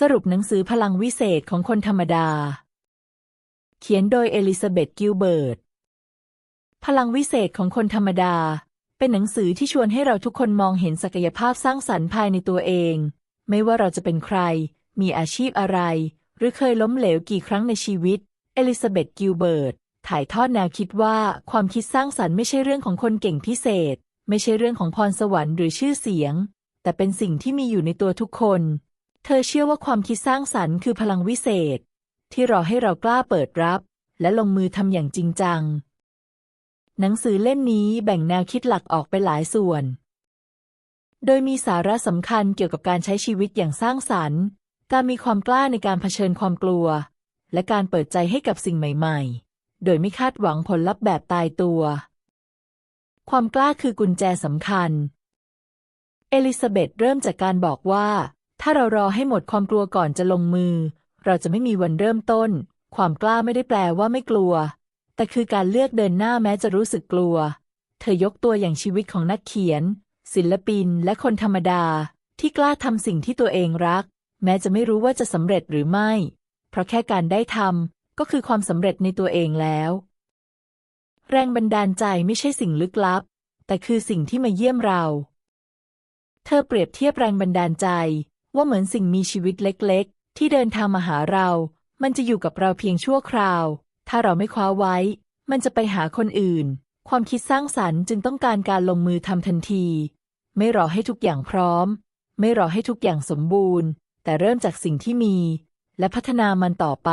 สรุปหนังสือพลังวิเศษของคนธรรมดา เขียนโดยเอลิซาเบธกิลเบิร์ต พลังวิเศษของคนธรรมดา เป็นหนังสือที่ชวนให้เราทุกคนมองเห็นศักยภาพสร้างสรรค์ภายในตัวเอง ไม่ว่าเราจะเป็นใคร มีอาชีพอะไร หรือเคยล้มเหลวกี่ครั้งในชีวิต เอลิซาเบธกิลเบิร์ตถ่ายทอดแนวคิดว่าความคิดสร้างสรรค์ไม่ใช่เรื่องของคนเก่งพิเศษ ไม่ใช่เรื่องของพรสวรรค์หรือชื่อเสียง แต่เป็นสิ่งที่มีอยู่ในตัวทุกคน เธอเชื่อว่าความคิดสร้างสรรค์คือพลังวิเศษ ที่รอให้เรากล้าเปิดรับ และลงมือทำอย่างจริงจัง หนังสือเล่มนี้แบ่งแนวคิดหลักออกเป็นหลายส่วน โดยมีสาระสำคัญเกี่ยวกับการใช้ชีวิตอย่างสร้างสรรค์ การมีความกล้าในการเผชิญความกลัว และการเปิดใจให้กับสิ่งใหม่ๆ โดยไม่คาดหวังผลลัพธ์แบบตายตัว ความกล้าคือกุญแจสำคัญ เอลิซาเบธเริ่มจากการบอกว่า ถ้าเรารอให้หมดความกลัวก่อนจะลงมือ เราจะไม่มีวันเริ่มต้น ความกล้าไม่ได้แปลว่าไม่กลัว แต่คือการเลือกเดินหน้าแม้จะรู้สึกกลัว เธอยกตัวอย่างชีวิตของนักเขียน ศิลปินและคนธรรมดา ที่กล้าทำสิ่งที่ตัวเองรัก แม้จะไม่รู้ว่าจะสำเร็จหรือไม่ เพราะแค่การได้ทำก็คือความสำเร็จในตัวเองแล้ว แรงบันดาลใจไม่ใช่สิ่งลึกลับ แต่คือสิ่งที่มาเยี่ยมเรา เธอเปรียบเทียบแรงบันดาลใจ ว่าเหมือนสิ่งมีชีวิตเล็กๆ ที่เดินทางมาหาเรา มันจะอยู่กับเราเพียงชั่วคราว ถ้าเราไม่คว้าไว้ มันจะไปหาคนอื่น ความคิดสร้างสรรค์จึงต้องการการลงมือทำทันที ไม่รอให้ทุกอย่างพร้อม ไม่รอให้ทุกอย่างสมบูรณ์ แต่เริ่มจากสิ่งที่มี และพัฒนามันต่อไป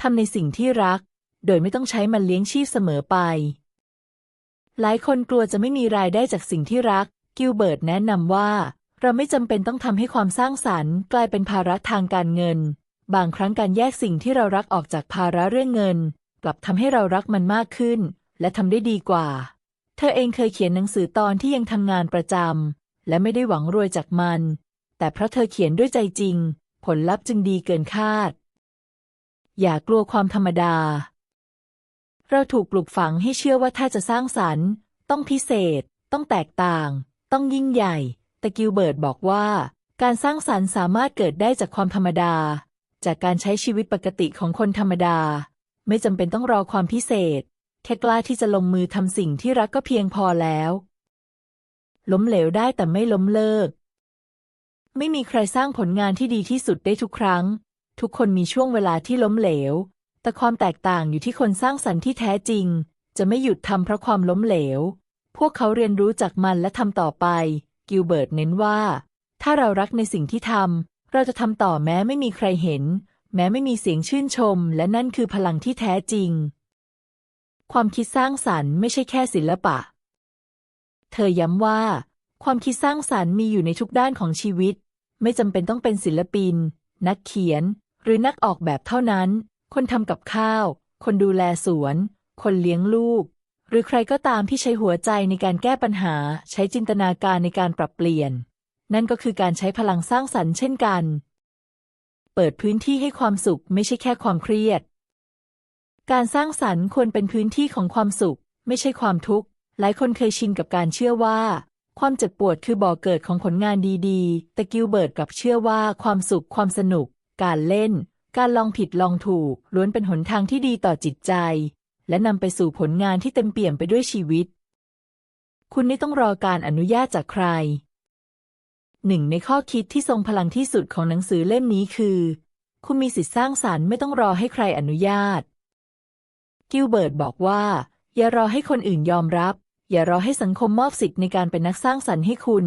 ทำในสิ่งที่รัก โดยไม่ต้องใช้มันเลี้ยงชีพเสมอไป หลายคนกลัวจะไม่มีรายได้จากสิ่งที่รัก กิลเบิร์ตแนะนำว่า เราไม่จำเป็นต้องทำให้ความสร้างสรรค์กลายเป็นภาระทางการเงิน บางครั้งการแยกสิ่งที่เรารักออกจากภาระเรื่องเงิน กลับทำให้เรารักมันมากขึ้น และทำได้ดีกว่า เธอเองเคยเขียนหนังสือตอนที่ยังทำงานประจำและไม่ได้หวังรวยจากมัน แต่เพราะเธอเขียนด้วยใจจริง ผลลัพธ์จึงดีเกินคาด อย่ากลัวความธรรมดา เราถูกปลูกฝังให้เชื่อว่าถ้าจะสร้างสรรค์ ต้องพิเศษ ต้องแตกต่าง ต้องยิ่งใหญ่ แต่กิลเบิร์ตบอกว่า การสร้างสรรค์สามารถเกิดได้จากความธรรมดา จากการใช้ชีวิตปกติของคนธรรมดา ไม่จำเป็นต้องรอความพิเศษ แค่กล้าที่จะลงมือทำสิ่งที่รักก็เพียงพอแล้ว ล้มเหลวได้แต่ไม่ล้มเลิก ไม่มีใครสร้างผลงานที่ดีที่สุดได้ทุกครั้ง ทุกคนมีช่วงเวลาที่ล้มเหลว แต่ความแตกต่างอยู่ที่คนสร้างสรรค์ที่แท้จริง จะไม่หยุดทำเพราะความล้มเหลว พวกเขาเรียนรู้จากมันและทำต่อไป กิลเบิร์ตเน้นว่า ถ้าเรารักในสิ่งที่ทำเราจะทำต่อแม้ไม่มีใครเห็น แม้ไม่มีเสียงชื่นชม และนั่นคือพลังที่แท้จริง ความคิดสร้างสรรค์ไม่ใช่แค่ศิลปะ เธอย้ำว่า ความคิดสร้างสรรค์มีอยู่ในทุกด้านของชีวิต ไม่จำเป็นต้องเป็นศิลปิน นักเขียน หรือนักออกแบบเท่านั้น คนทำกับข้าว คนดูแลสวน คนเลี้ยงลูก หรือใครก็ตามที่ใช้หัวใจในการแก้ปัญหา ใช้จินตนาการในการปรับเปลี่ยน นั่นก็คือการใช้พลังสร้างสรรค์เช่นกัน เปิดพื้นที่ให้ความสุขไม่ใช่แค่ความเครียด การสร้างสรรค์ควรเป็นพื้นที่ของความสุข ไม่ใช่ความทุกข์ หลายคนเคยชินกับการเชื่อว่า ความเจ็บปวดคือบ่อเกิดของผลงานดีๆ แต่กิลเบิร์ตกลับเชื่อว่าความสุขความสนุก การเล่น การลองผิดลองถูกล้วนเป็นหนทางที่ดีต่อจิตใจ และนำไปสู่ผลงานที่เต็มเปี่ยมไปด้วยชีวิต คุณไม่ต้องรอการอนุญาตจากใคร หนึ่งในข้อคิดที่ทรงพลังที่สุดของหนังสือเล่มนี้คือ คุณมีสิทธิสร้างสารรค์ไม่ต้องรอให้ใครอนุญาต กิลเบิร์ตบอกว่า อย่ารอให้คนอื่นยอมรับ อย่ารอให้สังคมมอบสิทธิ์ในการเป็นนักสร้างสรรค์ให้คุณ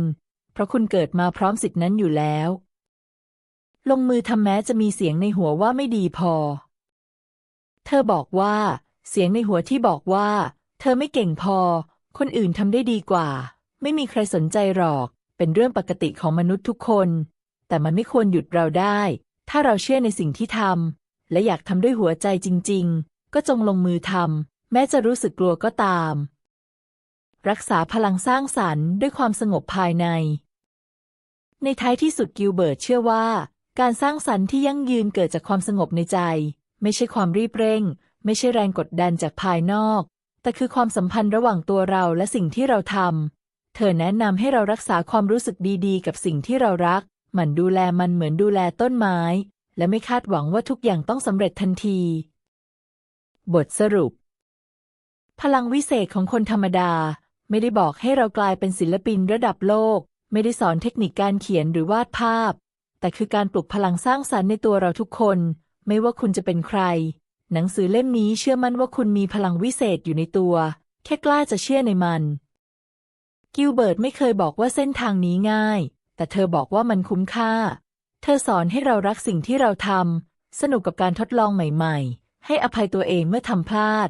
เพราะคุณเกิดมาพร้อมสิทธินั้นอยู่แล้วลงมือทำแม้จะมีเสียงในหัวว่าไม่ดีพอ เธอบอกว่า เสียงในหัวที่บอกว่า เธอไม่เก่งพอ คนอื่นทำได้ดีกว่า ไม่มีใครสนใจหรอก เป็นเรื่องปกติของมนุษย์ทุกคน แต่มันไม่ควรหยุดเราได้ ถ้าเราเชื่อในสิ่งที่ทำและอยากทำด้วยหัวใจจริง ๆ ก็จงลงมือทำแม้จะรู้สึกกลัวก็ตาม รักษาพลังสร้างสรรค์ด้วยความสงบภายใน ในท้ายที่สุดกิลเบิร์ตเชื่อว่า การสร้างสรรค์ที่ยั่งยืนเกิดจากความสงบในใจ ไม่ใช่ความรีบเร่ง ไม่ใช่แรงกดดันจากภายนอก แต่คือความสัมพันธ์ระหว่างตัวเราและสิ่งที่เราทำ เธอแนะนำให้เรารักษาความรู้สึกดีๆ กับสิ่งที่เรารัก หมั่นดูแลมันเหมือนดูแลต้นไม้ และไม่คาดหวังว่าทุกอย่างต้องสำเร็จทันที บทสรุป พลังวิเศษของคนธรรมดา ไม่ได้บอกให้เรากลายเป็นศิลปินระดับโลก ไม่ได้สอนเทคนิคการเขียนหรือวาดภาพ แต่คือการปลุกพลังสร้างสรรค์ในตัวเราทุกคน ไม่ว่าคุณจะเป็นใคร หนังสือเล่มนี้เชื่อมั่นว่าคุณมีพลังวิเศษอยู่ในตัว แค่กล้าจะเชื่อในมัน กิลเบิร์ตไม่เคยบอกว่าเส้นทางนี้ง่าย แต่เธอบอกว่ามันคุ้มค่า เธอสอนให้เรารักสิ่งที่เราทำ สนุกกับการทดลองใหม่ ๆ ให้อภัยตัวเองเมื่อทำพลาด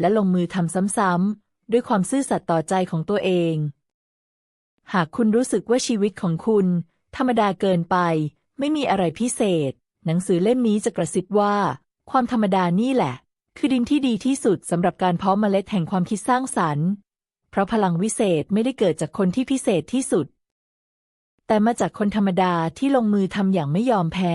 และลงมือทำซ้ำๆ ด้วยความซื่อสัตย์ต่อใจของตัวเอง หากคุณรู้สึกว่าชีวิตของคุณ ธรรมดาเกินไป ไม่มีอะไรพิเศษ หนังสือเล่มนี้จะกระซิบว่า ความธรรมดานี่แหละ คือดินที่ดีที่สุดสำหรับการเพาะเมล็ดแห่งความคิดสร้างสรรค์ เพราะพลังวิเศษไม่ได้เกิดจากคนที่พิเศษที่สุด แต่มาจากคนธรรมดาที่ลงมือทำอย่างไม่ยอมแพ้